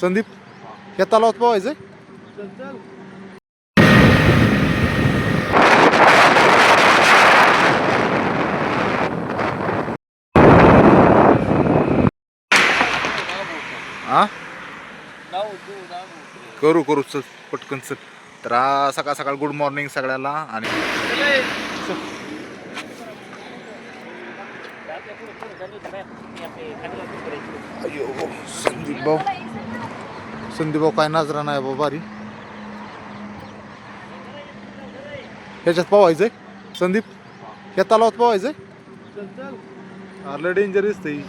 संदीप या तलावात पोहायचंय. हा? करू करू चल पटकन चल. तर सकाळ सकाळ गुड मॉर्निंग सगळ्याला आणि संदीप भाऊ. संदीप भाऊ काय नाजरा नाही बाबा बारी ह्याच्यात पोवायचंय. संदीप या तलावात पोवायचंय? लय डेंजर दिसतंय.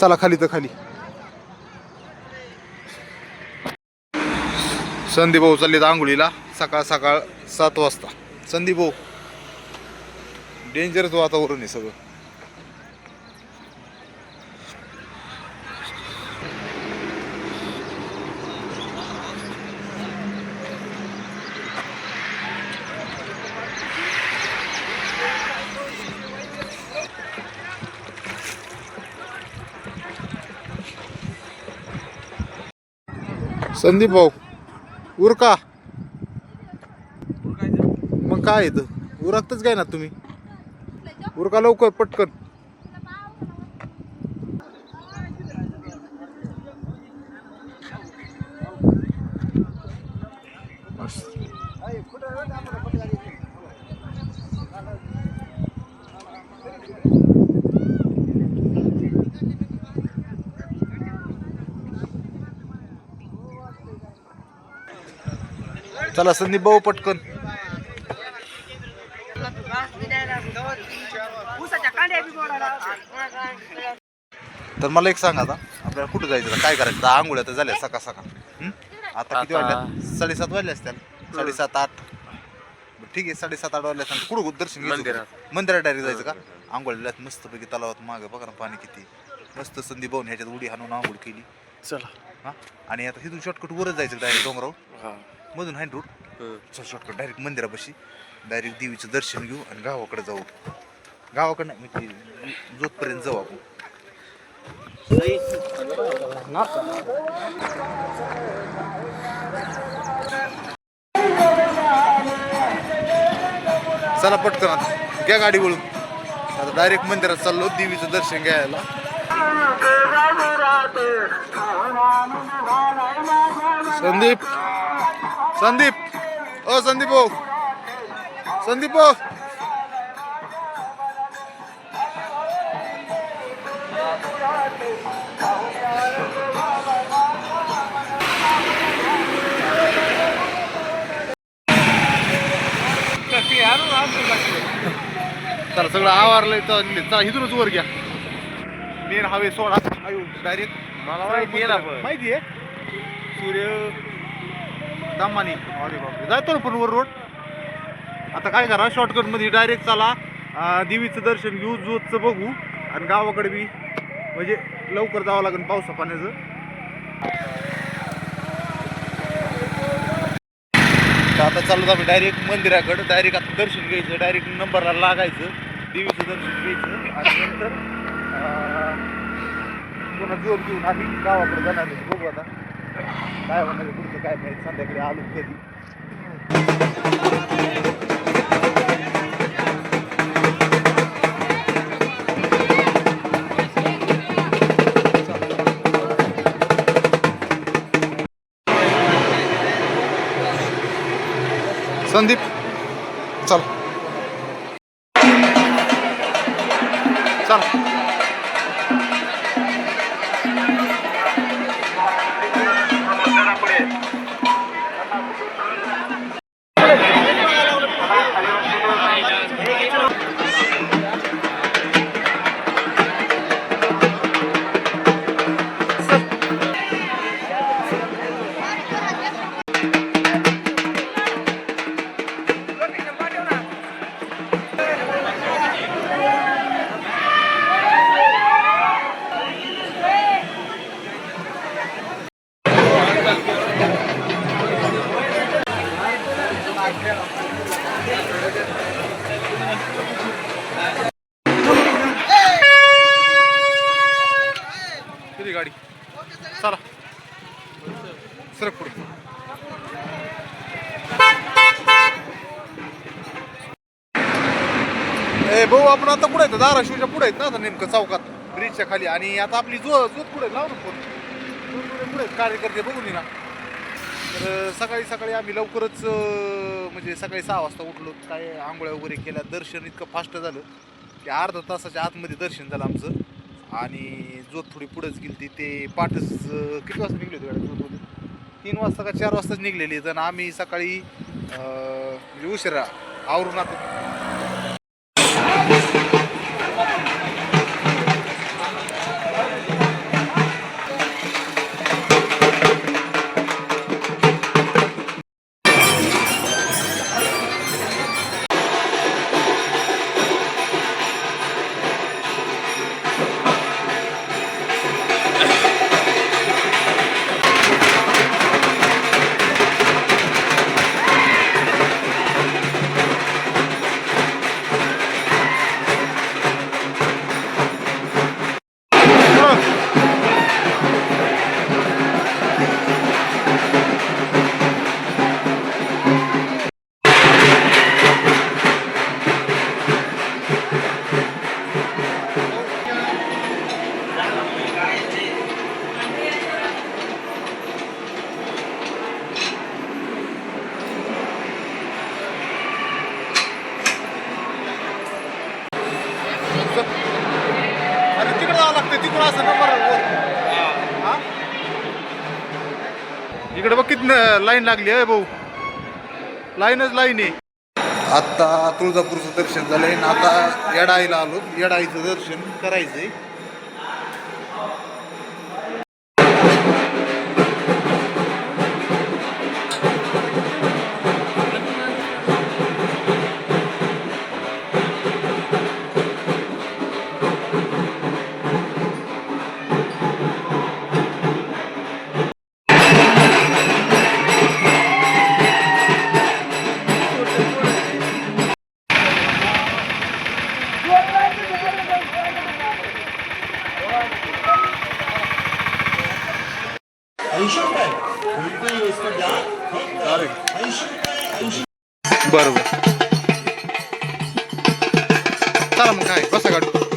चला खाली तर खाली. संदीप भाऊ चालले आंघोळीला सकाळ सकाळ सात वाजता. संदीप भाऊ. डेंजरच वातावरण आहे सगळं. संदीप भाऊ उरका. मग काय येतं उरकतच काय ना तुम्ही? उरका लवकर पटकन. चला संदीप भाऊ पटकन. तर मला एक सांगा आता. आपल्याला कुठं जायचं आता? काय करायचं? आता आंघोळ्या तर झाल्या सकाळ सकाळ. हं? आता किती आता- वाजल्या साडेसात वाजले असतील. साडेसात आठ. बरं, ठीक आहे. साडेसात आठ वाजल्या असतील कुठं दर्शन घ्यायचं मंदिरात. डायरेक्ट जायचं का? आंघोळीला मस्तपैकी तलावात मागं बघा ना पाणी किती. मस्त संदीप भाऊन ह्याच्यात उडी हाणून आंघोळ केली. चला. हा? आणि आता तिथून शॉर्टकट वरच जायचं डायरेक्ट डोंगराव हा. मधून हाय रूट चल शॉर्टकट डायरेक्ट मंदिरापाशी. डायरेक्ट देवीचं दर्शन घेऊ आणि गावाकडे जाऊ. गावाकडे नाही जोतपर्यंत जाऊ आपण. चला पटकन आता. घ्या गाडी वळून. आता डायरेक्ट मंदिरात चाललो देवीचं दर्शन घ्यायला. संदीप. संदीप. ओ संदीप भाऊ. संदीप भाऊ. चला सगळं आवारलंय तर चला इथूनच वर घ्या. मेन हवे सोडा आयु डायरेक्ट मला माहिती आहे. माहिती आहे? सूर्य दामानी. अरे बापरे. जातो ना पण वर रोड. आता काय करा शॉर्टकटमध्ये डायरेक्ट चला. देवीचं दर्शन घेऊ जोतचं बघू. आणि गावाकडे बी. म्हणजे लवकर जावं लागेल पावसा पाण्याचं. तर आता चालू आम्ही डायरेक्ट मंदिराकडं. डायरेक्ट आता दर्शन घ्यायचं डायरेक्ट नंबरला लागायचं. देवीचं दर्शन घ्यायचं. आणि नंतर पुन्हा जोर घेऊन आम्ही गावाकडे जाणार आहे. बघू आता काय होणार आहे पुढचं काय माहिती संध्याकाळी आलो कधी संदीप चल. चल. किती गाडी? चला. सरक पुढे. ए भाऊ आपण आता पुढे आहेत? धाराशिवच्या पुढे आहेत ना आता नेमकं चौकात ब्रिजच्या खाली. आणि आता आपली जो जोत पुढे लावून फोन. पुढे कार्यकर्ते बघून ना. तर सकाळी सकाळी आम्ही लवकरच म्हणजे सकाळी सहा वाजता उठलो. काय आंघोळ्या वगैरे केल्या. दर्शन इतकं फास्ट झालं की अर्धा तासाच्या आतमध्ये दर्शन झालं आमचं. आणि जोत थोडी पुढंच गेली ते पाठच किती वाजता निघले होते गाडी जोतमध्ये तीन वाजता का चार वाजताच निघलेली. आहेत आणि आम्ही सकाळी म्हणजे उशिरा आवरून आता अरे तिकडे जावं लागतं तिकडं असं नंबर इकडे बघ किती लाईन लागली आहे भाऊ. लाईनच लाईन आहे. आता तुळजापूरचं दर्शन झालंय आता येडाईला आलो. येडाईचं दर्शन करायचंय. बरोबर. चला मग काय बसा गाडी